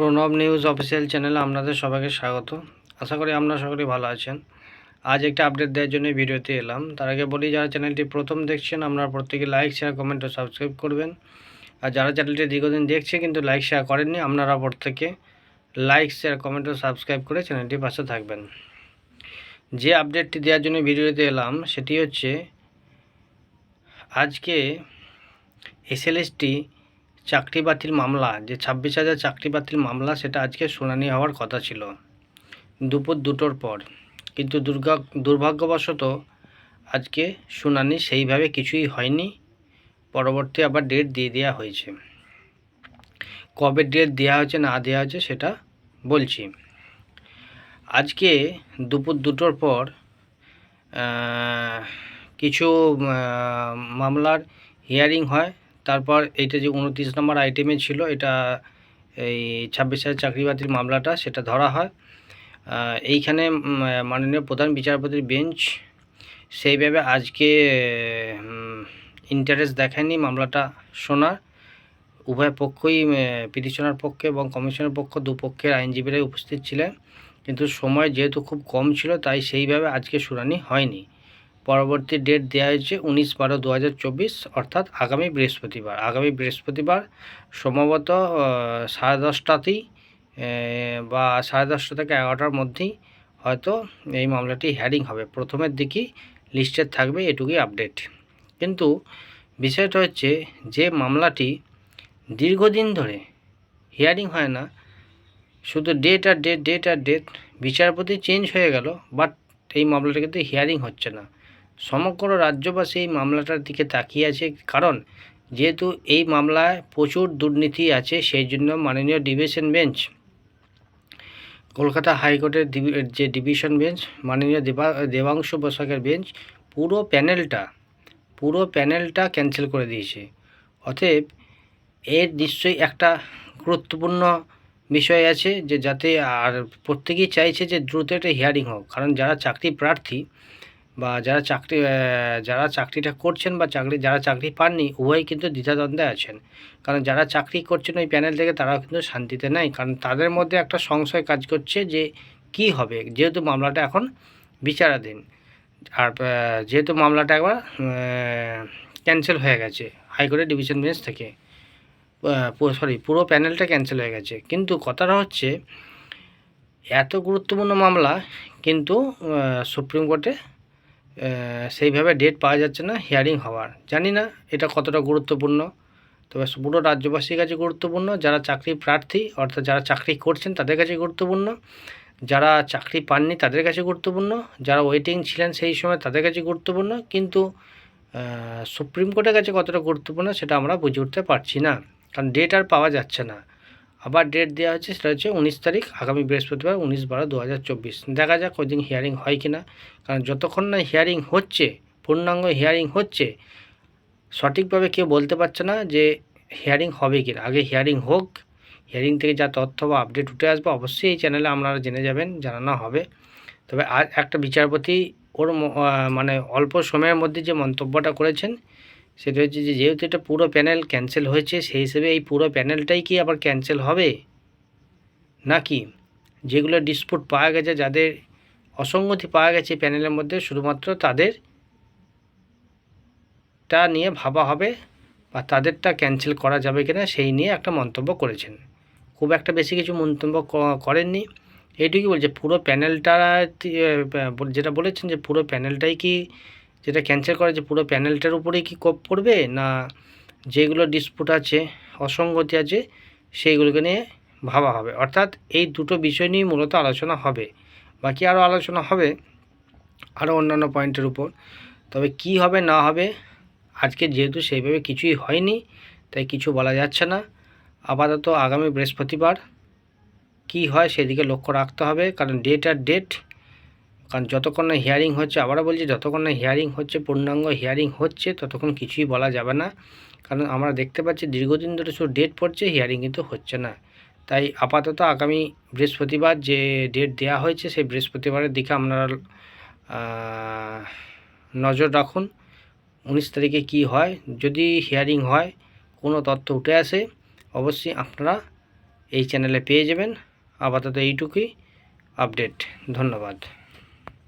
Pranab news official চ্যানেলে আপনাদের সবাইকে স্বাগত। আশা করি আপনারা সকলেই ভালো আছেন। আজ একটা আপডেট দেওয়ার জন্য ভিডিওতে এলাম। তার আগে বলি, যারা চ্যানেলটি প্রথম দেখছেন, আপনারা প্রত্যেকে লাইক শেয়ার কমেন্ট ও সাবস্ক্রাইব করবেন। আর যারা চ্যানেলটি দীর্ঘদিন দেখছে কিন্তু লাইক শেয়ার করেননি, আপনারা প্রত্যেকে লাইক শেয়ার কমেন্ট ও সাবস্ক্রাইব করে চ্যানেলটির পাশে থাকবেন। যে আপডেটটি দেওয়ার জন্য ভিডিওতে এলাম, সেটি হচ্ছে, আজকে এসএলএসটি চাকরি বাতিল মামলা, যে ছাব্বিশ হাজার চাকরি বাতিল মামলা, সেটা আজকে শুনানি হওয়ার কথা ছিল। দুপুর দুটোর পর। কিন্তু দুর্গা, দুর্ভাগ্যবশত আজকে শুনানি সেইভাবে কিছুই হয়নি। পরবর্তী আবার ডেট দিয়ে দেওয়া হয়েছে। কবে ডেট দেওয়া হয়েছে, না দেওয়া হয়েছে, সেটা বলছি। আজকে দুপুর দুটোর পর কিছু মামলার হিয়ারিং হয়। তারপর এইটা যে উনত্রিশ নম্বর আইটেমে ছিল, এটা এই ছাব্বিশ হাজার চাকরি বাতিল মামলাটা সেটা ধরা হয়। এইখানে মাননীয় প্রধান বিচারপতির বেঞ্চ সেইভাবে আজকে ইন্টারেস্ট দেখায়নি মামলাটা শোনার। উভয় পক্ষই পিটিশনার পক্ষে এবং কমিশনের পক্ষ দুপক্ষের আইনজীবীরাই উপস্থিত ছিলেন। কিন্তু সময় যেহেতু খুব কম ছিল, তাই সেইভাবে আজকে শুনানি হয়নি। পরবর্তী ডেট দেওয়া হয়েছে উনিশ বারো দু অর্থাৎ আগামী বৃহস্পতিবার। আগামী বৃহস্পতিবার সম্ভবত সাড়ে দশটাতেই বা সাড়ে দশটা থেকে এগারোটার মধ্যেই হয়তো এই মামলাটি হ্যারিং হবে। প্রথমের দিকেই লিস্টেড থাকবে এটুকুই আপডেট কিন্তু বিষয়টা হচ্ছে যে মামলাটি দীর্ঘদিন ধরে হিয়ারিং হয় না, শুধু ডেট আর ডেট ডেট আর ডেট বিচারপতি চেঞ্জ হয়ে গেল বাট এই মামলাটা কিন্তু হিয়ারিং হচ্ছে না। সমগ্র রাজ্যবাসী এই মামলাটার দিকে তাকিয়ে আছে। কারণ, যেহেতু এই মামলায় প্রচুর দুর্নীতি আছে, সেই জন্য মাননীয় ডিভিশন বেঞ্চ, কলকাতা হাইকোর্টের যে ডিভিশন বেঞ্চ, মাননীয় দেবা, দেবাংশু বসাকের বেঞ্চ, পুরো প্যানেলটা পুরো প্যানেলটা ক্যান্সেল করে দিয়েছে। অতএব, এর নিশ্চয়ই একটা গুরুত্বপূর্ণ বিষয় আছে যে যাতে আর প্রত্যেকেই চাইছে যে দ্রুত একটা হিয়ারিং হোক। কারণ যারা চাকরি প্রার্থী বা যারা চাকরি যারা চাকরিটা করছেন বা চাকরি, যারা চাকরি পাননি, উভয়ই কিন্তু দ্বিধাদ্বন্দ্বে আছেন। কারণ যারা চাকরি করছেন ওই প্যানেল থেকে, তারাও কিন্তু শান্তিতে নেই। কারণ তাদের মধ্যে একটা সংশয় কাজ করছে যে, কি হবে? যেহেতু মামলাটা এখন বিচারাধীন। আর যেহেতু মামলাটা একবার ক্যান্সেল হয়ে গেছে, হাইকোর্টের ডিভিশন বেঞ্চ থেকে। সরি পুরো প্যানেলটা ক্যান্সেল হয়ে গেছে। কিন্তু কথাটা হচ্ছে, এত গুরুত্বপূর্ণ মামলা কিন্তু সুপ্রিম কোর্টে সেইভাবে ডেট পাওয়া যাচ্ছে না হিয়ারিং হওয়ার। জানি না এটা কতটা গুরুত্বপূর্ণ, তবে পুরো রাজ্যবাসীর কাছে গুরুত্বপূর্ণ, যারা চাকরি প্রার্থী, অর্থাৎ যারা চাকরি করছেন তাদের কাছে গুরুত্বপূর্ণ, যারা চাকরি পাননি তাদের কাছে গুরুত্বপূর্ণ, যারা ওয়েটিং ছিলেন সেই সময় তাদের কাছে গুরুত্বপূর্ণ, কিন্তু সুপ্রিম কোর্টের কাছে কতটা গুরুত্বপূর্ণ সেটা আমরা বুঝে উঠতে পারছি না, কারণ ডেট আর পাওয়া যাচ্ছে না। আবার ডেট দেওয়া হচ্ছে সেটা হচ্ছে উনিশ তারিখ, আগামী বৃহস্পতিবার উনিশ বারো দু দেখা যাক ওই দিন হিয়ারিং হয় কি না কারণ যতক্ষণ না হিয়ারিং হচ্ছে, পূর্ণাঙ্গ হিয়ারিং হচ্ছে, সঠিকভাবে কেউ বলতে পারছে না যে হিয়ারিং হবে কি না আগে হিয়ারিং হোক হিয়ারিং থেকে যা তথ্য বা আপডেট উঠে আসবে, অবশ্যই এই চ্যানেলে আপনারা জেনে যাবেন, জানানো হবে। তবে আজ একটা বিচারপতি ওর মানে অল্প সময়ের মধ্যে যে মন্তব্যটা করেছেন সেটা হচ্ছে যে যেহেতু এটা পুরো প্যানেল ক্যান্সেল হয়েছে, সেই হিসেবে এই পুরো প্যানেলটাই কি আবার ক্যান্সেল হবে? নাকি যেগুলো ডিসপুট পাওয়া গেছে, যাদের অসঙ্গতি পাওয়া গেছে প্যানেলের মধ্যে, শুধুমাত্র তাদের টা নিয়ে ভাবা হবে বা তাদেরটা ক্যান্সেল করা যাবে কিনা, সেই নিয়ে একটা মন্তব্য করেছেন। খুব একটা বেশি কিছু মন্তব্য করেননি। এইটুকুই বলছে, পুরো প্যানেলটা যেটা বলেছেন যে পুরো প্যানেলটাই কি যেটা ক্যান্সেল করা যে পুরো প্যানেলটার উপরেই কি কোপ পড়বে? না যেগুলো ডিসপুট আছে, অসঙ্গতি আছে, সেইগুলোকে নিয়ে ভাবা হবে। অর্থাৎ এই দুটো বিষয় নিয়ে মূলত আলোচনা হবে। বাকি আরও আলোচনা হবে আরও অন্যান্য পয়েন্টের উপর। তবে কি হবে, না হবে, আজকে যেহেতু সেইভাবে কিছুই হয়নি, তাই কিছু বলা যাচ্ছে না। আপাতত আগামী বৃহস্পতিবার কি হয় সেদিকে লক্ষ্য রাখতে হবে, কারণ ডেট আর ডেট কারণ যতক্ষণ না হিয়ারিং হচ্ছে, আবারও বলছি, যতক্ষণ না হিয়ারিং হচ্ছে, পূর্ণাঙ্গ হিয়ারিং হচ্ছে, ততক্ষণ কিছুই বলা যাবে না। কারণ আমরা দেখতে পাচ্ছি দীর্ঘদিন ধরে শুধু ডেট পড়ছে হিয়ারিং কিন্তু হচ্ছে না। তাই আপাতত আগামী বৃহস্পতিবার যে ডেট দেওয়া হয়েছে, সেই বৃহস্পতিবারের দিকে আপনারা নজর রাখুন, উনিশ তারিখে কি হয়, যদি হিয়ারিং হয়, কোনো তথ্য উঠে আসে, অবশ্যই আপনারা এই চ্যানেলে পেয়ে যাবেন। আপাতত এইটুকুই আপডেট ধন্যবাদ।